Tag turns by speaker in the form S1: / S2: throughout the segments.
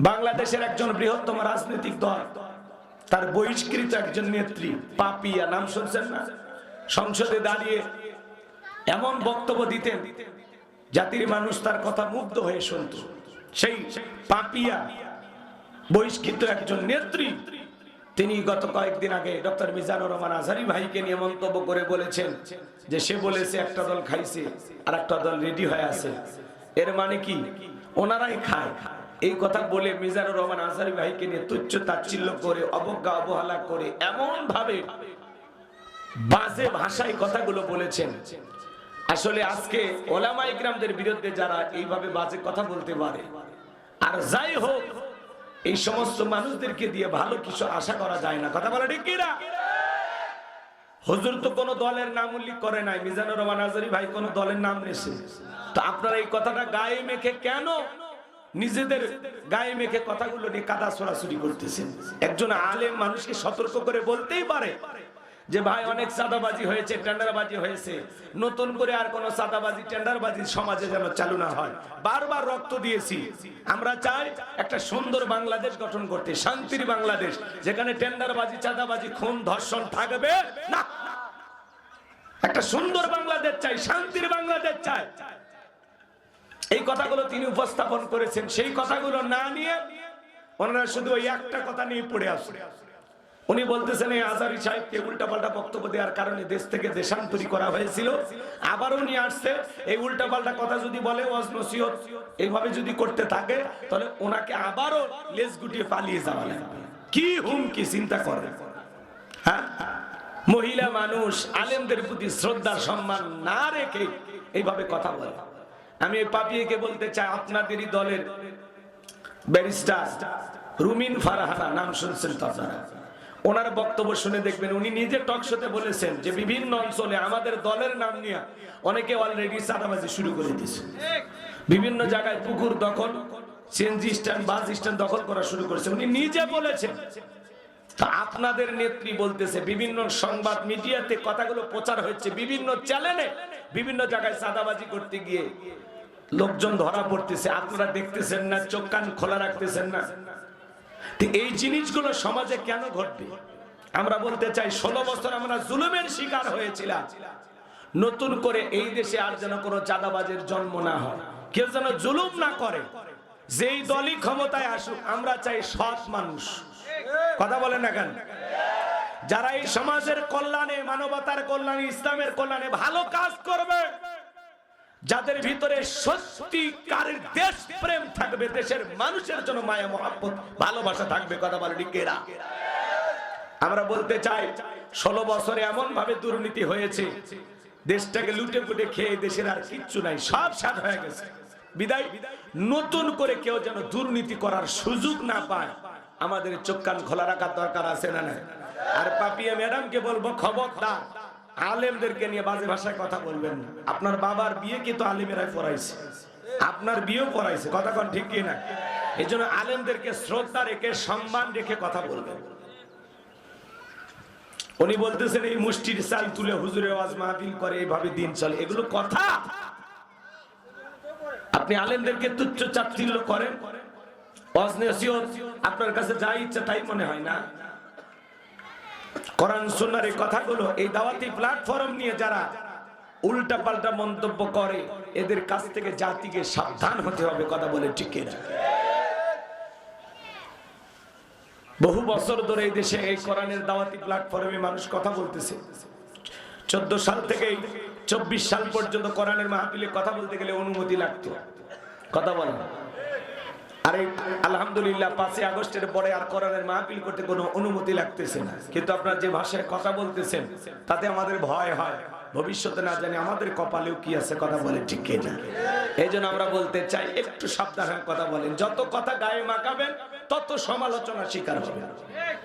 S1: বাংলাদেশের একজন বৃহত্তম রাজনৈতিক দল, তার বহিষ্কৃত একজন নেত্রী, পাপিয়া, নাম শুনছেন না? সংসদে দাঁড়িয়ে এমন বক্তব্য দিতেন, জাতির মানুষ তার কথা মুগ্ধ হয়ে শুনত। সেই পাপিয়া বহিষ্কৃত একজন নেত্রী, তিনি গত কয়েকদিন আগে ডক্টর মিজানুর রহমান আজহারি ভাইকে নিয়ে মন্তব্য করে বলেছেন যে সে বলেছে, একটা দল খাইছে আর একটা দল রেডি হয়ে আছে। এর মানে কি? ওনারাই খায়। এই কথা বলে মিজানুর রহমান আজহারি ভাইকে নিয়ে তুচ্ছ তাচ্ছিল্য করে, অবজ্ঞা, অবহেলা করে এমন ভাবে বাজে ভাষায় কথাগুলো বলেছেন। আসলে আজকে ওলামা ইকরামদের বিরুদ্ধে যারা এইভাবে বাজে কথা বলতে পারে, আর যাই হোক, এই সমস্ত মানুষদেরকে দিয়ে ভালো কিছু আশা করা যায় না। কথা বলা ঠিক কিনা হুজুর তো কোনো দলের নাম উল্লেখ করে নাই, মিজানুর রহমান আজারি ভাই কোনো দলের নাম নেছে তো আপনারা এই কথাটা গায়ে মেখে কেন নিজেদের গায়ে মেখে কথাগুলো নিয়ে কাদা সরাসরি করতেছেন একজন আলেম মানুষকে সতর্ক করে বলতেই পারে যে, ভাই, অনেক চাঁদাবাজি হয়েছে, টেন্ডারবাজি হয়েছে। নতুন করে আর কোন চাঁদাবাজি, টেন্ডারবাজি সমাজে যেন চালু না হয়। বারবার রক্ত দিয়েছি। আমরা চাই একটা সুন্দর বাংলাদেশ গঠন করতে, শান্তির বাংলাদেশ, যেখানে টেন্ডারবাজি, চাঁদাবাজি, খুন, ধর্ষণ থাকবে না। একটা সুন্দর বাংলাদেশ চাই, শান্তির বাংলাদেশ চাই। এই কথাগুলো তিনি উপস্থাপন করেছেন। সেই কথাগুলো না নিয়ে ওনারা শুধু ওই একটা কথা নিয়ে পড়ে আসে উনি বলতেছেন, এই আজারি সাহেবকে উল্টাপাল্টা বক্তব্য দেওয়ার কারণে দেশ থেকে দেশান্তরি করা হয়েছিল। আবার উনি আসছে, এই উল্টাপাল্টা কথা যদি বলে, ওয়াজ এইভাবে যদি করতে থাকে, তাহলে ওনাকে আবারও লেজ গুটিয়ে পালিয়ে যাওয়া লাগবে। কি হুমকি, চিন্তা করে হ্যাঁ? মহিলা মানুষ, আলেমদের প্রতি শ্রদ্ধা, সম্মান না রেখে এইভাবে কথা বলে। আমি এই পাপিয়েকে বলতে চাই, আপনাদেরই দলের ব্যারিস্টার রুমিন ফারাহানা, নাম শুনছেন তো ওনার বক্তব্য শুনে দেখবেন, উনি নিজে টক শোতে বলেছেন যে বিভিন্ন অঞ্চলে আমাদের দলের নাম নিয়ে অনেকে অলরেডি চাঁদাবাজি শুরু করে দিয়েছে। বিভিন্ন জায়গায় পুকুর দখল সিএনজি স্ট্যান্ড বাস স্ট্যান্ড দখল করা শুরু করেছে। উনি নিজে বলেছেন আপনাদের নেত্রী বলতেছে, বিভিন্ন সংবাদ মিডিয়াতে কথাগুলো প্রচার হচ্ছে বিভিন্ন চ্যানেলে বিভিন্ন জায়গায় চাঁদাবাজি করতে গিয়ে লোকজন ধরা পড়তেছে। আপনারা দেখতেছেন না, চোখ কান খোলা রাখতেছেন না। এই জিনিসগুলো সমাজে কেন ঘটবে? আমরা বলতে চাই, ষোলো বছর আমরা জুলুমের শিকার হয়েছিলাম। নতুন করে এই দেশে আর যেন কোনো চাঁদাবাজের জন্ম না হয়। কেউ যেন জুলুম না করে। যেই দলই ক্ষমতায় আসুক, আমরা চাই সৎ মানুষ। কথা বলেন না কেন? যারা এই সমাজের কল্যাণে, মানবতার কল্যাণে, ইসলামের কল্যাণে ভালো কাজ করবে, যাদের ভিতরে সত্যিকারের দেশ প্রেম থাকবে, দেশের মানুষের জন্য মায়া, মহাব্বত, ভালোবাসা থাকবে, কথা বলে ডিকেরা আমরা বলতে চাই, ষোলো বছরে এমন ভাবে দুর্নীতি হয়েছে, দেশটাকে লুটে পুটে খেয়ে দেশের আর কিচ্ছু নাই, সব সাত হয়ে গেছে। বিদায়, নতুন করে কেউ যেন দুর্নীতি করার সুযোগ না পায় আমাদের চোখ কান খোলা রাখার দরকার আছে না নাই? আর পাপিয়া ম্যাডামকে বলব, খবরদার, আলেমদেরকে নিয়ে বাজে ভাষায় কথা বলবেন না। আপনার বাবার বিয়ে কিন্তু আলেমেরাই পড়াইছে? আপনার বিয়েও পড়াইছে, কথা কোন ঠিক কি না এই জন্য আলেমদেরকে শ্রদ্ধা রেখে, সম্মান রেখে কথা বলবেন। উনি বলতেছেন, এই মুষ্টির চাল তুলে হুজুরে ওয়াজ মাহফিল করে, এইভাবে দিন চলে। এগুলো কথা। আপনি আলেমদেরকে তুচ্ছ চাচ্ছিল্য করেন। আপনার কাছে যা ইচ্ছা তাই মনে হয় না। কোরআন সুন্নার এই কথাগুলো, এই দাওয়াতি প্ল্যাটফর্ম নিয়ে যারা উল্টা পাল্টা মন্তব্য করে, এদের কাছ থেকে জাতিকে সাবধান হতে হবে, কথা বলে না বহু বছর ধরে এই দেশে এই কোরআনের দাওয়াতি প্ল্যাটফর্মে মানুষ কথা বলতেছে। চোদ্দ সাল থেকে চব্বিশ সাল পর্যন্ত কোরআনের মাহফিলে কথা বলতে গেলে অনুমতি লাগতো। কথা বলেন। আর, আলহামদুলিল্লাহ, পাঁচই আগস্টের পরে আর মাহফিল করতে কোনো অনুমতি লাগতেছে না। কিন্তু যে ভাষায় কথা বলতেছেন, তাতে আমাদের ভয় হয়। ভবিষ্যতে না জানি আমাদের কপালেও কি আছে কথা বলে ঠিক এই জন্য আমরা বলতে চাই, একটু সাবধান কথা বলেন। যত কথা গায়ে মাখাবেন, তত সমালোচনা শিকার হবে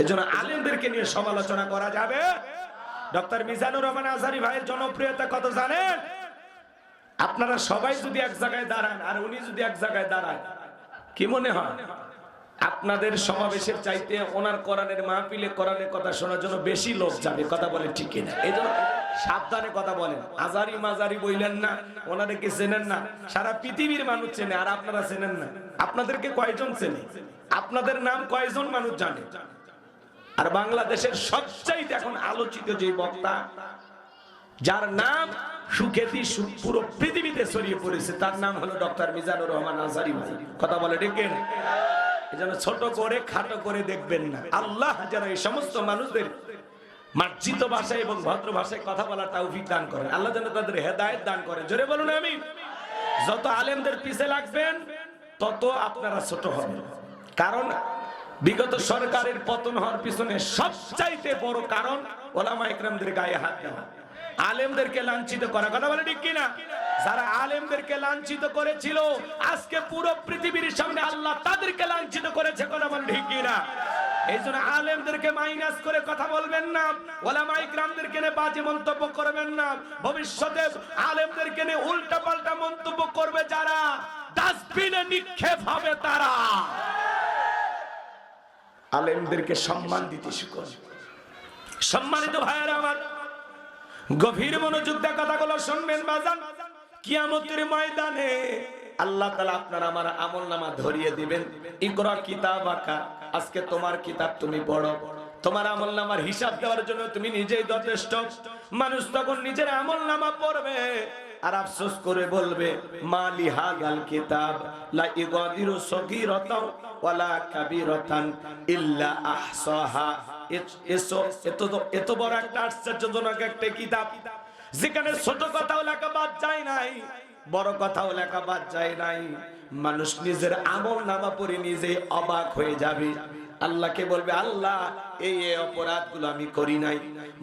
S1: এই জন্য আলেমদেরকে নিয়ে সমালোচনা করা যাবে। ডক্টর মিজানুর রহমান আজহারি ভাইয়ের জনপ্রিয়তা কত জানেন? আপনারা সবাই যদি এক জায়গায় দাঁড়ান, আর উনি যদি এক জায়গায় দাঁড়ায় কি মনে হয়? আপনাদের সমাবেশের চাইতে ওনার কোরআনের মাহফিলে কোরআনের কথা শোনার জন্য বেশি লোক যাবে, কথা বলে ঠিক না এই জন্য সাবধানে কথা বলেন। আজারি মাজারি বইলেন না, ওনাদেরকে চেনেন না, সারা পৃথিবীর মানুষ চেনে, আর আপনারা চেনেন না। আপনাদেরকে কয়জন চেনে? আপনাদের নাম কয়জন মানুষ জানে? আর বাংলাদেশের সবচাইতে এখন আলোচিত যে বক্তা যার নাম সুখ্যাতি পুরো পৃথিবীতে ছড়িয়ে পড়েছে, তার নাম হলো ডক্টর মিজানুর রহমান আজারি ভাই। কথা বলে ডেকেন এই ছোট করে, খাটো করে দেখবেন না। আল্লাহ যেন এই সমস্ত মানুষদের মার্জিত ভাষায় এবং ভদ্র ভাষায় কথা বলার তৌফিক দান করেন। আল্লাহ যেন তাদের হেদায়েত দান করেন। জোরে বলুন আমি যত আলেমদের পিছে লাগবেন, তত আপনারা ছোট হবেন। কারণ বিগত সরকারের পতন হওয়ার পিছনে সবচাইতে বড় কারণ ওলামা ইকরামদের গায়ে হাত দেওয়া। আলেমদেরকে লাঞ্ছিত করা। কথা বলে ঠিক কিনা? যারা আলেমদেরকে লাঞ্ছিত করেছিল, আজকে পুরো পৃথিবীর সামনে আল্লাহ তাদেরকে লাঞ্ছিত করেছে, কথা বলে ঠিক কিনা? এই জন্য আলেমদেরকে মাইনাস করে কথা বলবেন না। নিয়ে বাজে মন্তব্য করবেন না। ভবিষ্যতে আলেমদেরকে নিয়ে উল্টা পাল্টা মন্তব্য করবে যারা। ডাস্টবিনে নিক্ষেপ হবে তারা। আলেমদেরকে সম্মান দিতে শিখুন। সম্মানিত ভাইয়েরা আমার গভীর মনোযোগ দিয়ে কথাগুলো শুনবেন, বাজান। কিয়ামতের ময়দানে আল্লাহ তালা আপনার আমার আমল নামা ধরিয়ে দিবেন। ইকরা কিতাব আঁকা আজকে তোমার কিতাব তুমি পড়ো। তোমার আমল নামার হিসাব দেওয়ার জন্য তুমি নিজেই যথেষ্ট। মানুষ তখন নিজের আমল নামা পড়বে আর আফসোস করে বলবে মালি হাগাল কিতাব, লা ইগাদিরু সগীরাতাও ওয়ালা কাবীরাতান ইল্লা আহসাহা। এত বড় একটা আশ্চর্যজনক একটা কিতাব। যেখানে ছোট কথাও লেখা বাদ যায় নাই, বড় কথাও লেখা বাদ যায় নাই। মানুষ নিজের আমল নামা পড়ে নিজে অবাক হয়ে যাবে। আল্লাহকে বলবে, আল্লাহ, এই এই অপরাধগুলো আমি করি নাই।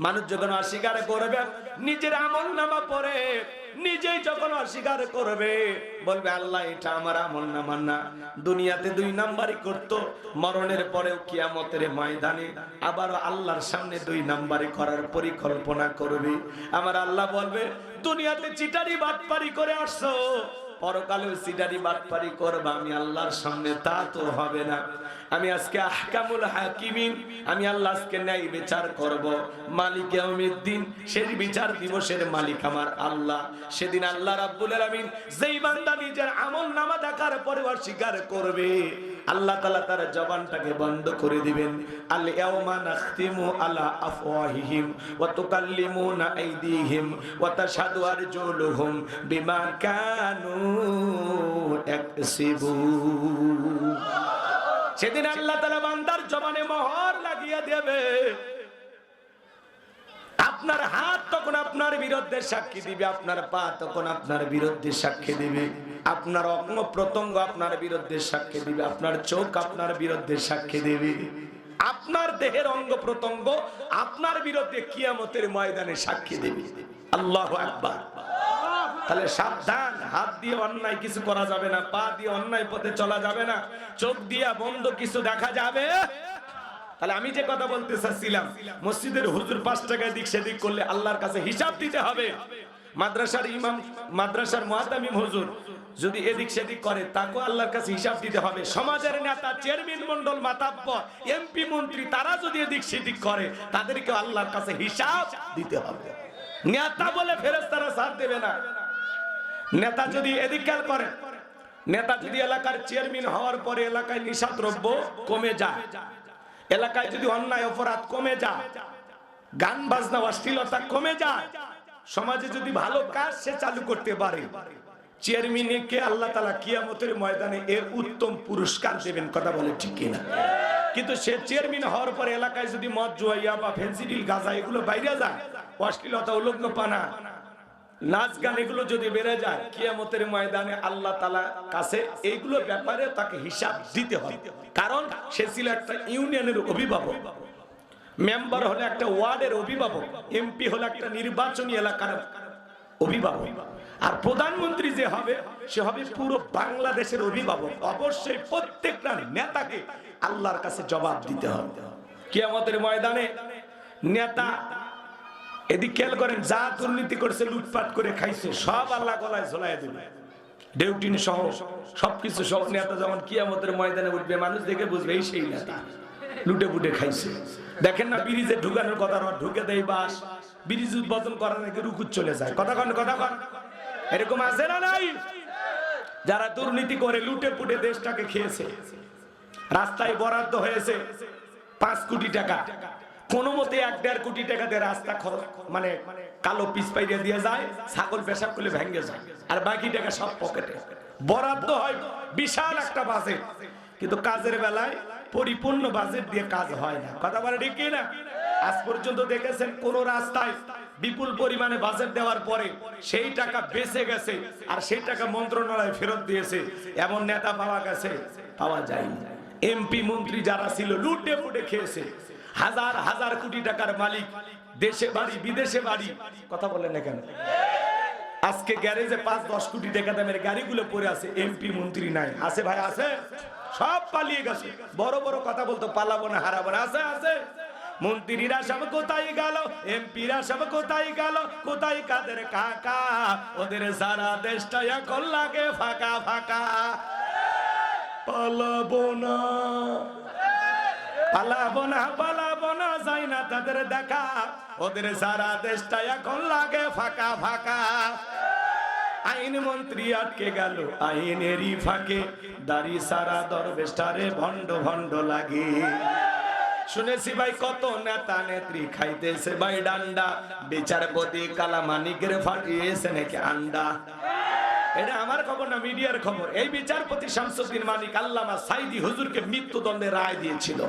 S1: মানুষ যখন অস্বীকার করবে, নিজের আমল নামা পড়ে নিজেই যখন অস্বীকার করবে, বলবে, আল্লাহ, এটা আমার আমল না মান্না দুনিয়াতে দুই নাম্বারই করতো, মরণের পরেও কিয়ামতের ময়দানে আবার আল্লাহর সামনে দুই নাম্বারি করার পরিকল্পনা করবে। আমার আল্লাহ বলবে, দুনিয়াতে চিটারি বাটপারি করে আসছো পরকালেও সিডারি বাটপারি করবা, আমি আল্লাহর সামনে তা তো হবে না। আমি আজকে আহকামুল হাকিমিন, আমি আল্লাহ আজকে ন্যায় বিচার করব। মালিক দিন সেই বিচার দিবসের মালিক আমার আল্লাহ। সেদিন আল্লাহ রাব্বুল আলামিন যেই বান্দা নিজের আমল নামা দেখার পরে অস্বীকার করবে। আল্লাহ তালা তার জবানটাকে বন্ধ করে দিবেন। সেদিন আল্লাহ তাআলা বান্দার জবানে মোহর লাগিয়ে দেবে। আপনার হাত তখন আপনার বিরুদ্ধে সাক্ষী দিবে, আপনার পা তখন আপনার বিরুদ্ধে সাক্ষী দিবে। আপনার অঙ্গ প্রত্যঙ্গ আপনার বিরুদ্ধে সাক্ষী দিবে, আপনার চোখ আপনার বিরুদ্ধে সাক্ষী দিবে। আপনার দেহের অঙ্গ প্রত্যঙ্গ আপনার বিরুদ্ধে কিয়ামতের ময়দানে সাক্ষী দিবে। আল্লাহ আকবার। তাহলে সাবধান, হাত দিয়ে অন্যায় কিছু করা যাবে না, পা দিয়ে অন্যায় পথে চলা যাবে না, চোখ দিয়ে বন্ধ কিছু দেখা যাবে? তাহলে আমি যে কথা বলতে চাচ্ছিলাম, মসজিদের হুজুর পাঁচ টাকায় দিক সেদিক করলে আল্লাহর কাছে হিসাব দিতে হবে। মাদ্রাসার ইমাম, মাদ্রাসার মুয়াদ্দামিম হুজুর যদি এদিক সেদিক করে তাকেও আল্লাহর কাছে হিসাব দিতে হবে। সমাজের নেতা, চেয়ারম্যান মন্ডল মাতাব্য এমপি মন্ত্রী, তারা যদি এদিক সেদিক করে তাদেরকে আল্লাহর কাছে হিসাব দিতে হবে। নেতা বলে ফেরেশতারা সাথ দেবে না। নেতা যদি এদিক খেয়াল করে, নেতা যদি এলাকার চেয়ারম্যান হওয়ার পরে এলাকায় নিশা দ্রব্য কমে যায়, এলাকায় যদি অন্যায়, অপরাধ কমে যায়, গান বাজনা, অশ্লীলতা কমে যায় সমাজে যদি ভালো কাজ সে চালু করতে পারে। চেয়ারম্যানকে আল্লাহ তালা কিয়ামতের ময়দানে এর উত্তম পুরস্কার দেবেন, কথা বলে ঠিক কিনা? কিন্তু সে চেয়ারম্যান হওয়ার পরে এলাকায় যদি মদ, জুয়াইয়া বা ফেন্সিডিল গাঁজা এগুলো বাইরে যায়, অশ্লীলতা উলগ্ন পানা, নাচ গান এগুলো যদি বেড়ে যায়, কিয়ামতের ময়দানে আল্লাহ তালা কাছে এইগুলো ব্যাপারে তাকে হিসাব দিতে হবে। কারণ সে ছিল একটা ইউনিয়নের অভিভাবক। মেম্বার হলো একটা ওয়ার্ডের অভিভাবক এমপি হলো একটা নির্বাচনী এলাকার অভিভাবক। আর প্রধানমন্ত্রী যে হবে, সে হবে পুরো বাংলাদেশের অভিভাবক। অবশ্যই প্রত্যেকটা নেতাকে আল্লাহর কাছে জবাব দিতে হবে। কিয়ামতের ময়দানে নেতা এদিক খেয়াল করেন, যা দুর্নীতি করছে, লুটপাট করে খাইছে, সব আল্লাহ গলায় ঝোলাই দেবে। ডেউটিন সহ, সবকিছু সহ নেতা যখন কিয়ামতের ময়দানে উঠবে, মানুষ দেখে বুঝবে, এই সেই নেতা। লুটে পুটে খাইছে। দেখেন না, ব্রিজে ঢুকানোর কথা রড ঢুকে দেয় বাস। ব্রিজ উদ্বোধন করার নাকি রুকুত চলে যায়। কথা কন কথা কন। এরকম আছে না নাই? যারা দুর্নীতি করে, লুটে পুটে দেশটাকে খেয়েছে, রাস্তায় বরাদ্দ হয়েছে পাঁচ কোটি টাকা। কোন মতে এক দেড় কোটি টাকা দিয়ে রাস্তা খরচ মানে কালো পিস পাইরে দিয়ে যায়, ছাগল পেশাব করলে ভেঙে যায়, আর বাকি টাকা সব পকেটে। বরাদ্দ হয় বিশাল একটা বাজেট কিন্তু কাজের বেলায় পরিপূর্ণ বাজেট দিয়ে কাজ হয় না। কথা বলে ঠিক না? আজ পর্যন্ত দেখেছেন কোন রাস্তায় বিপুল পরিমাণে বাজেট দেওয়ার পরে সেই টাকা বেঁচে গেছে আর সেই টাকা মন্ত্রণালয় ফেরত দিয়েছে। এমন নেতা পাওয়া গেছে, পাওয়া যায়নি। এমপি মন্ত্রী যারা ছিল, লুটে ফুটে খেয়েছে। হাজার হাজার কোটি টাকার মালিক, দেশে বাড়ি, বিদেশে বাড়ি। কথা বলেন না কেন? আজকে গ্যারেজে পাঁচ, দশ কোটি টাকা দামের গাড়িগুলো পড়ে আছে, এমপি মন্ত্রী নাই। আছে ভাই, আছে? সব পালিয়ে গেছে। বড় বড় কথা বলতো, পালাবো না, হারাবো না। আছে আছে। মন্ত্রীরা সব কোথায় গেল? এমপিরা সব কোথায় গেল? কোথায় কাদের কাকা? ওদের সারা দেশটা এখন লাগে ফাঁকা ফাঁকা। পালাবো না। পালাবো না পালাবো না, যাই না তাদের দেখা। ওদের সারা দেশটা এখন লাগে ফাঁকা ফাঁকা। আইন মন্ত্রী আটকে গেল। আইনেরই ফাঁকে দাড়ি সারা দরবেশটারে ভণ্ড ভণ্ড লাগে। শুনেছি ভাই, কত নেতা নেত্রী খাইতেছে ভাই ডান্ডা। বিচারপতি কালামানিকের ফাটিয়েছে নাকি আন্ডা। এটা আমার খবর না, মিডিয়ার খবর? এই বিচারপতি শামসুদ্দিন মানিক আল্লামা সাইদি হুজুরকে মৃত্যুদণ্ডে রায় দিয়েছিল।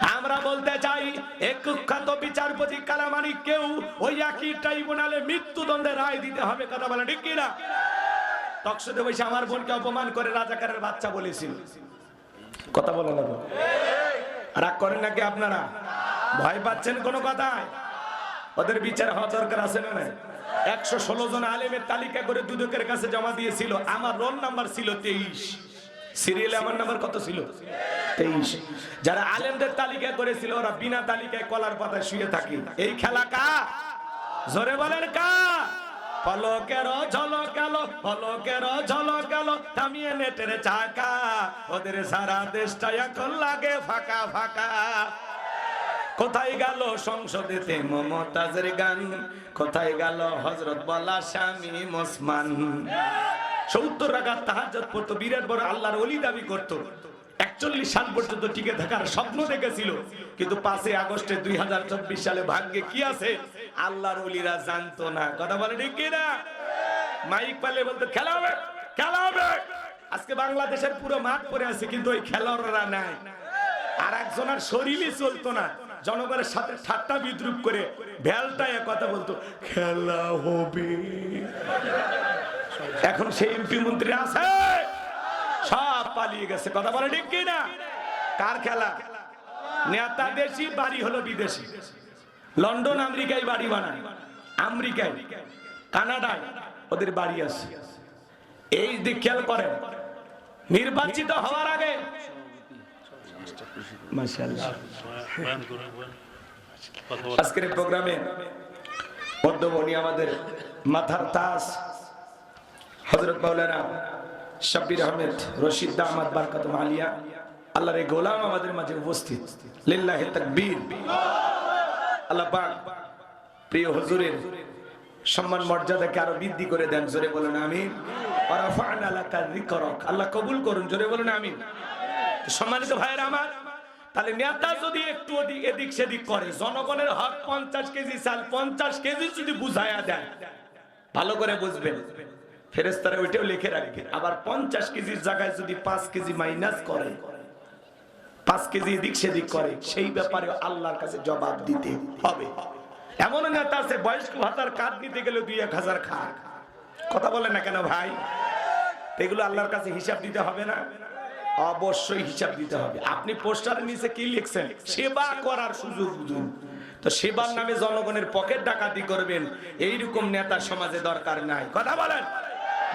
S1: আমরা বলতে চাই এক কুখ্যাত বিচারপতি কালামানিক কেউ ওই একই ট্রাইব্যুনালে মৃত্যুদণ্ডে রায় দিতে হবে কথা বলে ঠিক কিনা? তকসদে বসে আমার বোনকে অপমান করে রাজাকারের বাচ্চা বলেছিল। কথা বলে না রাগ করেন নাকি আপনারা? ভয় পাচ্ছেন কোনো কথায়? ওদের বিচার হওয়া দরকার আছে না একশো ষোলো জন আলেমের তালিকা করে দুদকের কাছে জমা দিয়েছিল। আমার রোল নাম্বার ছিল তেইশ। সিরিয়ালে আমার নাম্বার কত ছিল? তেইশ। যারা আলেমদের তালিকা করেছিল, ওরা বিনা তালিকায় কলার পাতায় শুয়ে থাকে। এই খেলা কা জোরে বলেন কা পলকের ঝলক গেল পলকের ঝলক গেল থামিয়ে নেটের চাকা। ওদের সারা দেশটা এখন লাগে ফাঁকা ফাঁকা। কোথায় গেল সংসদেতে মমতাজের গান? কোথায় গেল হজরত বলা স্বামী মোসমান? সত্তর রাখার তাহাজত পড়তো, বিরাট বড় আল্লাহর অলি দাবি করত। একচল্লিশ সাল পর্যন্ত টিকে থাকার স্বপ্ন দেখেছিল। কিন্তু পাঁচই আগস্টে দুই হাজার চব্বিশ সালে ভাগ্যে কি আছে? আল্লাহর জানতো না। কথা বলে ঠিক মাইক পালে বলতো, খেলা হবে খেলা হবে। আজকে বাংলাদেশের পুরো মাঠ পড়ে আছে, কিন্তু ওই খেলোয়াড়রা নাই। আর একজনের শরীরই চলতো না। জনগণের সাথে ঠাট্টা বিদ্রুপ করে ভেলটায় কথা বলতো, খেলা হবে। এখন সেই এমপি মন্ত্রী আছে? সব পালিয়ে গেছে। কথা বলে ঠিক কি না কার খেলা? নেতা দেশি, বাড়ি হলো বিদেশি। লন্ডন, আমেরিকায় বাড়ি বানায়। আমেরিকায়, কানাডায় ওদের বাড়ি আছে। এই দিক খেয়াল করেন, নির্বাচিত হওয়ার আগে। আজকের প্রোগ্রামে মধ্যমণি আমাদের মাথার তাস। হজরত মাওলানা শাব্বির আহমেদ, রশিদ দামাদ বারকাত আলিয়া, আল্লাহর এই গোলাম আমাদের মাঝে উপস্থিত। লিল্লাহি তাকবীর। আল্লাহ পাক প্রিয় হুজুরের সম্মান মর্যাদাকে আরও বৃদ্ধি করে দেন, জোরে বলুন আমিন। আল্লাহ কবুল করুন, জোরে বলুন আমিন। সম্মানিত ভাইয়েরা আমার, তাহলে নেতা যদি একটু ওদিক, এদিক সেদিক করে, জনগণের হক পঞ্চাশ কেজি, চাল পঞ্চাশ কেজি যদি বুঝায়া দেন, ভালো করে বুঝবেন। ফেরেস্তারা ওইটাও লিখে রাখবে আবার পঞ্চাশ কেজির জায়গায় যদি পাঁচ কেজি মাইনাস করে, পাঁচ কেজি এদিক সেদিক করে, সেই ব্যাপারে আল্লাহর কাছে জবাব দিতে হবে। এমন নেতা আছে, বয়স্ক ভাতার কার্ড নিতে গেলে দুই এক হাজার খায়। কথা বলে না কেন ভাই? এগুলো আল্লাহর কাছে হিসাব দিতে হবে না? অবশ্যই হিসাব দিতে হবে। আপনি পোস্টারের নিচে কি লিখছেন? সেবা করার সুযোগ দিন। তো সেবার নামে জনগণের পকেট ডাকাতি করবেন। এইরকম নেতা সমাজে দরকার নাই। কথা বলেন।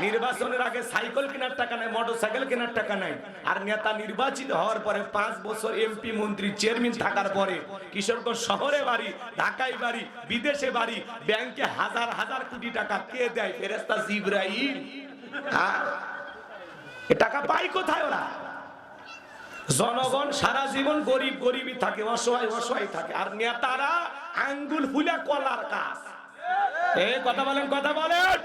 S1: নির্বাচনের আগে সাইকেল কেনার টাকা নাই মোটর সাইকেল কেনার টাকা নাই। আর নেতা নির্বাচিত হওয়ার পরে পাঁচ বছর এমপি মন্ত্রী চেয়ারম্যান থাকার পরে কিশোরগঞ্জ শহরে বাড়ি, ঢাকায় বাড়ি, বিদেশে বাড়ি, ব্যাংকে হাজার হাজার কোটি টাকা কে দেয়? ফেরেস্তা জিব্রাহিম হ্যাঁ? টাকা পাই কোথায় ওরা? জনগণ সারা জীবন গরিব, গরিবই থাকে, অসহায় অসহায় থাকে। আর নেতারা আঙ্গুল ফুলা কলার কাজ। এই কথা বলেন কথা বলেন।